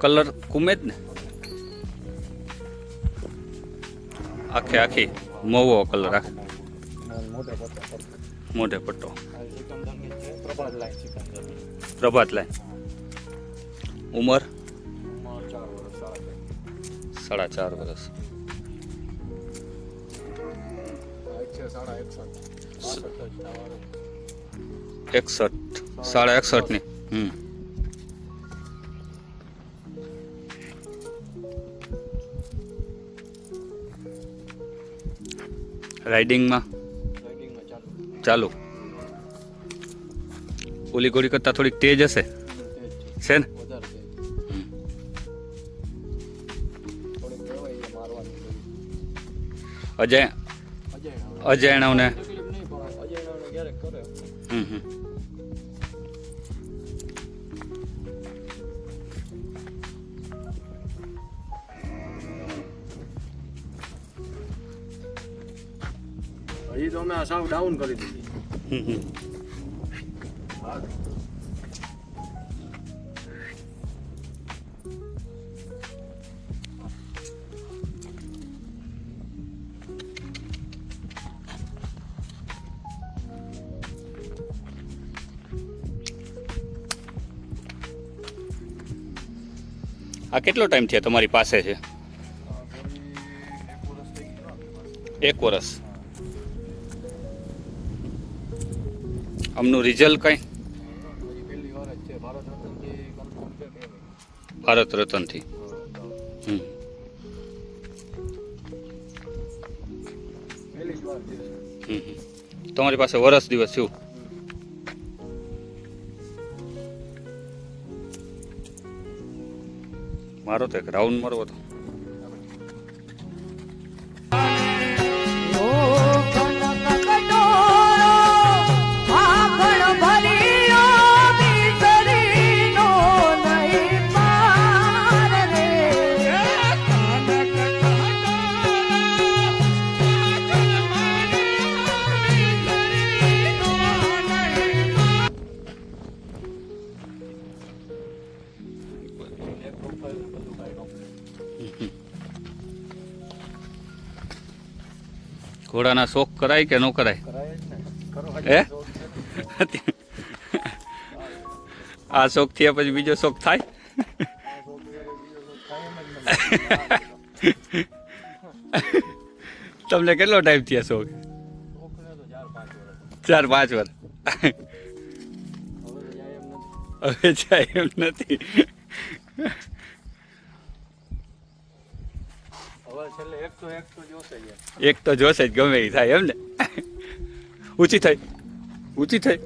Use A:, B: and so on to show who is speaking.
A: Colour Kumey જ ને. આખે આખી મોવો કલર આખે.
B: મોઢે
A: પટ્ટો.
B: પ્રભાત લાઈન.
A: ઉંમર? સાડા ચાર વર્ષ
B: એકસઠ. સાડા એકસઠ
A: એકસઠની. હમ. રાઇડિંગમાં?
B: ચાલુ.
A: ઓલી ગોળી કરતાં થોડીક તેજ હશે?
B: છે
A: ને. અજય
B: અજયણા હજી તો અમે આ સાવ ડાઉન કરી દીધી.
A: હમ હમ
B: હા
A: આ કેટલો ટાઈમ છે તમારી પાસે છે?
B: એક વર્ષ.
A: આમનું રિઝલ્ટ કઈ?
B: ભારત રત્નથી.
A: હમ. તમારી પાસે વરસ દિવસ શું? મારો તો એક રાઉન્ડ મારવો હતો ઘોડાના શોખ કરાય કે ન કરાય? હે? આ શોખ થયા પછી બીજો શોખ થાય. તમને કેટલો ટાઈમ થયા શોખ?
B: ચાર પાંચ
A: વાર હવે જાય એમ નથી
B: હવે છેલ્લે એક તો એક તો જોશે જ એમ.
A: એક તો જોશે જ ગમે એ થાય એમ ને. ઊંચી થઈ ઊંચી થઈ.